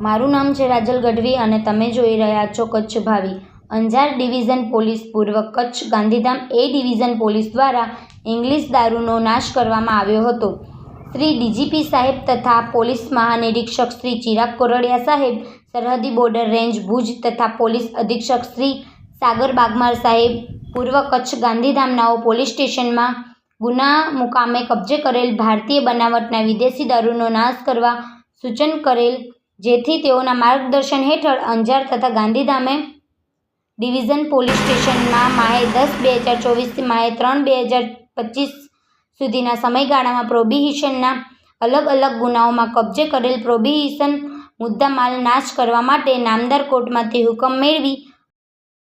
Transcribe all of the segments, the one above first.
મારું નામ છે રાજલ ગઢવી અને તમે જોઈ રહ્યા છો કચ્છ ભાવી. અંજાર ડિવિઝન પોલીસ પૂર્વ Kutch Gandhidham A division police દ્વારા ઇંગ્લિશ દારૂનો નાશ કરવામાં આવ્યો હતો. શ્રી ડીજીપી સાહેબ તથા પોલીસ મહાનિરીક્ષક શ્રી ચિરાગ કોરડિયા સાહેબ, સરહદી બોર્ડર રેન્જ ભુજ તથા પોલીસ અધિક્ષક શ્રી સાગર બાગમાર સાહેબ, પૂર્વ કચ્છ ગાંધીધામનાઓ પોલીસ સ્ટેશનમાં ગુના મુકામે કબજે કરેલ ભારતીય બનાવટના વિદેશી દારૂનો નાશ કરવા સૂચન કરેલ જેથી તેઓના માર્ગદર્શન હેઠળ અંજાર તથા ગાંધીધામે ડિવિઝન પોલીસ સ્ટેશનમાં માહે દસ બે હજાર ચોવીસથી માહે ત્રણ બે હજાર પચીસ સુધીના સમયગાળામાં પ્રોબિહિશનના અલગ અલગ ગુનાઓમાં કબજે કરેલ પ્રોબિહિશન મુદ્દામાલ નાશ કરવા માટે નામદાર કોર્ટમાંથી હુકમ મેળવી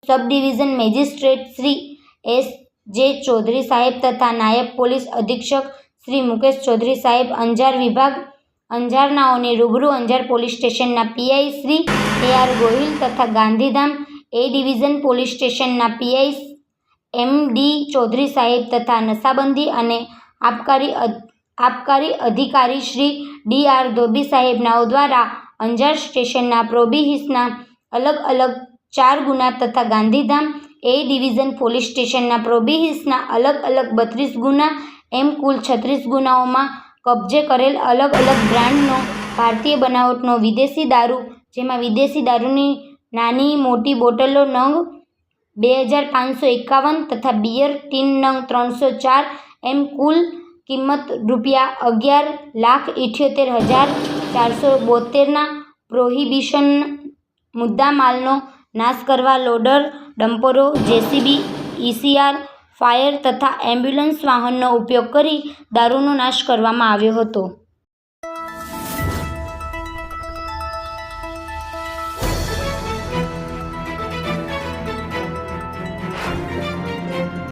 sub division magistrate Shri S J Chaudhary સાહેબ તથા નાયબ પોલીસ અધિક્ષક શ્રી મુકેશ ચૌધરી સાહેબ અંજાર વિભાગ અંજારનાઓને રૂબરૂ અંજાર પોલીસ સ્ટેશનના PI Shri A R Gohil તથા ગાંધીધામ એ ડિવિઝન પોલીસ સ્ટેશનના પીઆઈ એમ ડી ચૌધરી સાહેબ તથા નશાબંધી અને આપકારી આબકારી અધિકારી શ્રી ડી આર ધોબી સાહેબનાઓ દ્વારા અંજાર સ્ટેશનના પ્રોબિહિસના અલગ અલગ ચાર ગુના તથા ગાંધીધામ એ ડિવિઝન પોલીસ સ્ટેશનના પ્રોબિહિસના અલગ અલગ બત્રીસ ગુના, એમ કુલ છત્રીસ ગુનાઓમાં કબજે કરેલ અલગ અલગ બ્રાન્ડનો ભારતીય બનાવટનો વિદેશી દારૂ, જેમાં વિદેશી દારૂની નાની મોટી બોટલો, નંગ બે હજાર પાંચસો એકાવન તથા બિયર, ટીન નંગ ત્રણસો ચાર, એમ કુલ કિંમત રૂપિયા અગિયાર લાખ ઇઠ્યોતેર હજાર ચારસો બોતેરના પ્રોહિબિશન મુદ્દામાલનો નાશ કરવા લોડર ડમ્પરો, જેસીબી, ઈસીઆર ફાયર તથા એમ્બ્યુલન્સ વાહનનો ઉપયોગ કરી દારૂનો નાશ કરવામાં આવ્યો હતો.